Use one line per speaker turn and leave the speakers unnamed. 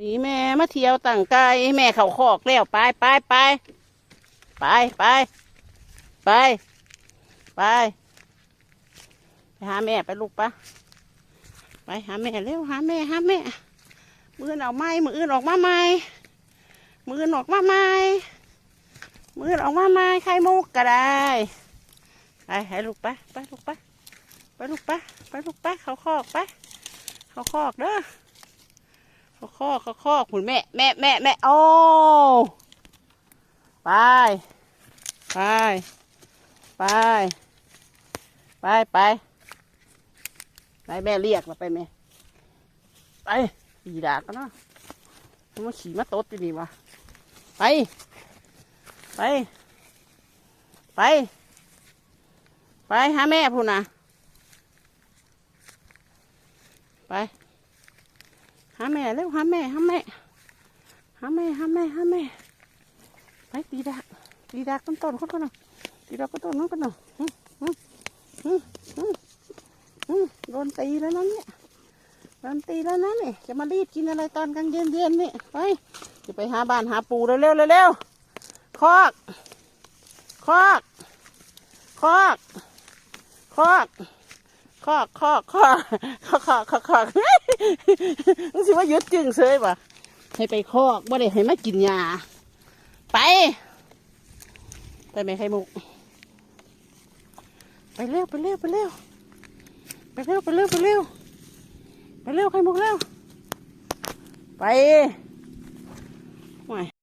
นี่แม่มาเที่ยวต่างไกลแม่เขาคอกแล้วไปไปไปไปไปไปไปไปหาแม่ไปลูกปะไปหาแม่เร็วหาแม่หาแม่ มืออนเอาไม้มืออื่นออกมาใหม่มืออื่นออกมาใหม่มือออกมาใหม่ไข่มุกก็ได้ไปให้ลูกไปไปลูกไปไปลูกไปไปลูกไปเขาคอกไปเขาคอกเด้อ ขาคอกเขาคอคุณแม่แม่แม่แม่โอ้ไปไปไปไปไปไปแม่เรียกเราไปแม่ไปปีดากกันเนาะมันมาขี่มาตดอยู่นี่วะไป ไป ไป ไปหาแม่พูนนะไป หาแม่เร็วหาแม่หาแม่หาแม่หาแม่หาแม่ไปตีดากตีดากต้นต้นเขากันเนาะตีดากต้นต้นนู้นกันเนอืมอืมอืมโดนตีแล้วนั่นเนี่ยโดนตีแล้วนะนี่จะมารีดกินอะไรตอนกลางเย็นเย็นๆนี่ไปจะไปหาบ้านหาปูเร็วเร็วเร็วคอกคอกคอกคอก คอกคอกคอกคอกคอกคอกคอกมึงสิว่ายุดจึงเสยป่ะให้ไปคอกบ่ได้ให้มากินยาไป ไปไหมไข่มุก ไปเร็วไปเร็วไปเร็วไปเร็วไปเร็วไปเร็วไปเร็วไข่มุกเร็วไป